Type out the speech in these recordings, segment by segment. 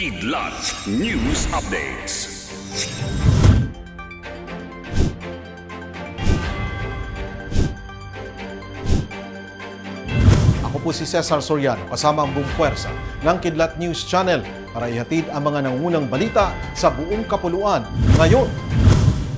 Kidlat News Updates. Ako po si Cesar Soriano kasama ang buong puwersa ng Kidlat News Channel para ihatid ang mga nangunang balita sa buong kapuluan. Ngayon,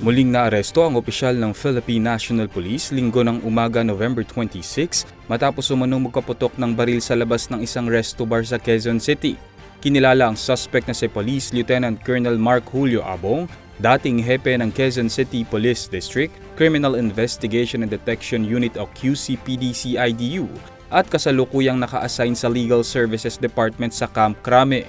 Muling naaresto ang opisyal ng Philippine National Police linggo ng umaga November 26 matapos umanong magkaputok ng baril sa labas ng isang resto bar sa Quezon City. Kinilala ang suspect na si Police Lieutenant Colonel Mark Julio Abong, dating hepe ng Quezon City Police District, Criminal Investigation and Detection Unit o QCPD-CIDU at kasalukuyang naka-assign sa Legal Services Department sa Camp Crame.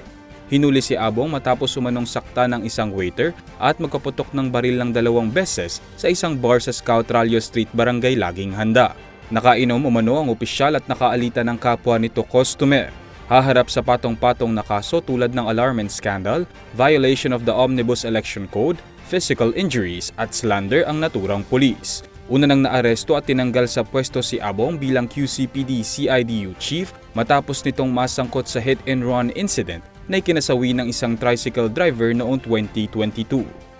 Hinuli si Abong matapos umanong sakta ng isang waiter at magkaputok ng baril ng dalawang beses sa isang bar sa Scout Ralio Street, Barangay Laging Handa. Nakainom umano ang opisyal at nakaalita ng kapwa nito customer. Haharap sa patong-patong na kaso tulad ng alarm and scandal, violation of the Omnibus Election Code, physical injuries at slander ang naturang pulis. Una nang naaresto at tinanggal sa pwesto si Abong bilang QCPD CIDU chief matapos nitong masangkot sa hit and run incident na ikinasawi ng isang tricycle driver noong 2022.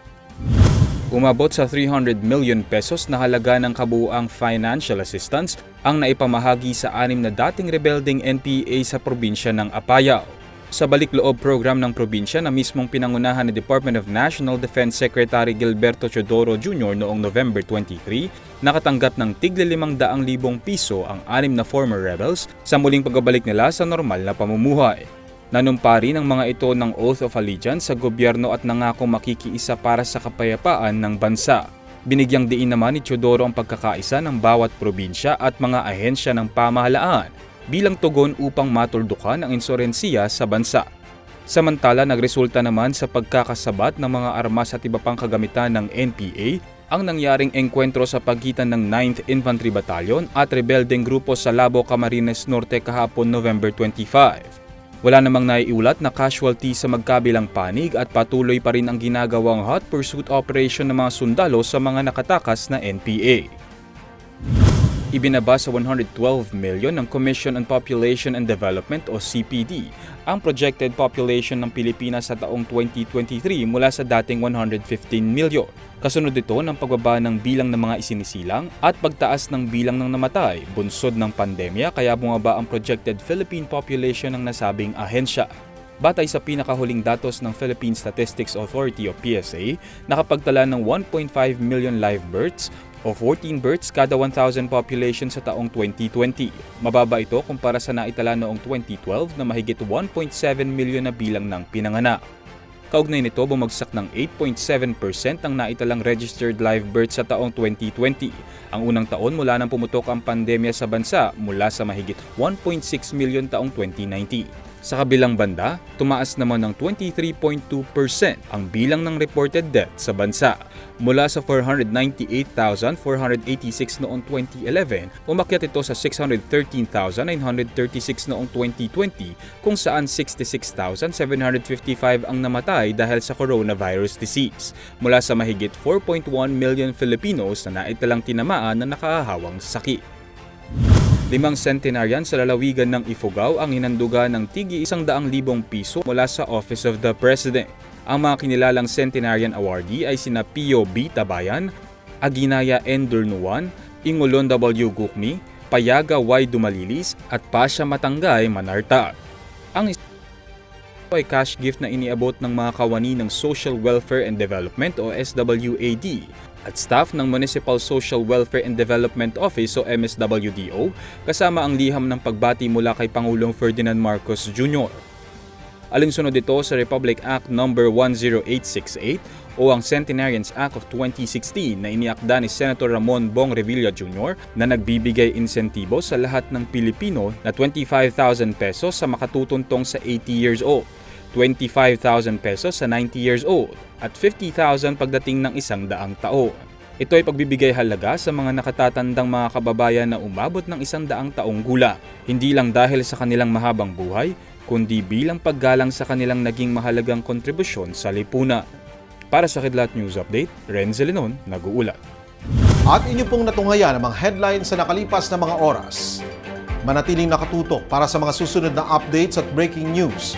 Umabot sa 300 million pesos na halaga ng kabuuang financial assistance ang naipamahagi sa anim na dating rebelding NPA sa probinsya ng Apayao. Sa balik-loob program ng probinsya na mismong pinangunahan ni Department of National Defense Secretary Gilberto Chodoro Jr. noong November 23, nakatanggap ng tigli 500,000 piso ang anim na former rebels sa muling pagbabalik nila sa normal na pamumuhay. Nanumpari ng mga ito ng Oath of Allegiance sa gobyerno at nangako makikiisa para sa kapayapaan ng bansa. Binigyang diin naman ni Chodoro ang pagkakaisa ng bawat probinsya at mga ahensya ng pamahalaan bilang tugon upang matuldukan ang insurensiya sa bansa. Samantala, nagresulta naman sa pagkakasabat ng mga armas at iba pang kagamitan ng NPA ang nangyaring engkwentro sa pagitan ng 9th Infantry Battalion at rebeldeng grupo sa Labo Camarines Norte kahapon November 25. Wala namang naiulat na casualty sa magkabilang panig at patuloy pa rin ang ginagawang hot pursuit operation ng mga sundalo sa mga nakatakas na NPA. Ibinaba sa 112 million ng Commission on Population and Development o CPD ang projected population ng Pilipinas sa taong 2023 mula sa dating 115 milyon. Kasunod ito ng pagbaba ng bilang ng mga isinisilang at pagtaas ng bilang ng namatay bunsod ng pandemya kaya bumaba ang projected Philippine population ng nasabing ahensya. Batay sa pinakahuling datos ng Philippine Statistics Authority o PSA, nakapagtala ng 1.5 million live births o 14 births kada 1,000 population sa taong 2020. Mababa ito kumpara sa naitala noong 2012 na mahigit 1.7 milyon na bilang ng pinanganak. Kaugnay nito, bumagsak ng 8.7% ang naitalang registered live births sa taong 2020. Ang unang taon mula nang pumutok ang pandemya sa bansa mula sa mahigit 1.6 milyon taong 2019. Sa kabilang banda, tumaas naman ng 23.2% ang bilang ng reported death sa bansa. Mula sa 498,486 noong 2011, umakyat ito sa 613,936 noong 2020 kung saan 66,755 ang namatay dahil sa coronavirus disease. Mula sa mahigit 4.1 million Filipinos na naitalang tinamaan na nakahahawang sakit. Limang centenarian sa lalawigan ng Ifugao ang hinandugan ng tigi isang daang libong piso mula sa Office of the President. Ang mga kinilalang centenarian awardee ay sina Pio B. Tabayan, Aginaya N. Durnuan, Ingulon W. Gukmi, Payaga Y. Dumalilis at Pasha Matanggay Manarta. Ang ay cash gift na iniabot ng mga kawani ng Social Welfare and Development o SWAD at staff ng Municipal Social Welfare and Development Office o MSWDO kasama ang liham ng pagbati mula kay Pangulong Ferdinand Marcos Jr. Alinsunod ito sa Republic Act No. 10868 o ang Centenarians Act of 2016 na iniakda ni Senator Ramon Bong Revilla Jr. na nagbibigay insentibo sa lahat ng Pilipino na 25,000 pesos sa makatutuntong sa 80 years old. 25,000 pesos sa 90 years old at 50,000 pagdating ng isang daang taon. Ito ay pagbibigay halaga sa mga nakatatandang mga kababayan na umabot ng isang daang taong gulang, hindi lang dahil sa kanilang mahabang buhay, kundi bilang paggalang sa kanilang naging mahalagang kontribusyon sa lipunan. Para sa Kidlat News Update, Renzo Lenon, nag-uulat. at inyo pong natunghayan ang mga headlines sa nakalipas na mga oras. Manatiling nakatutok para sa mga susunod na updates at breaking news.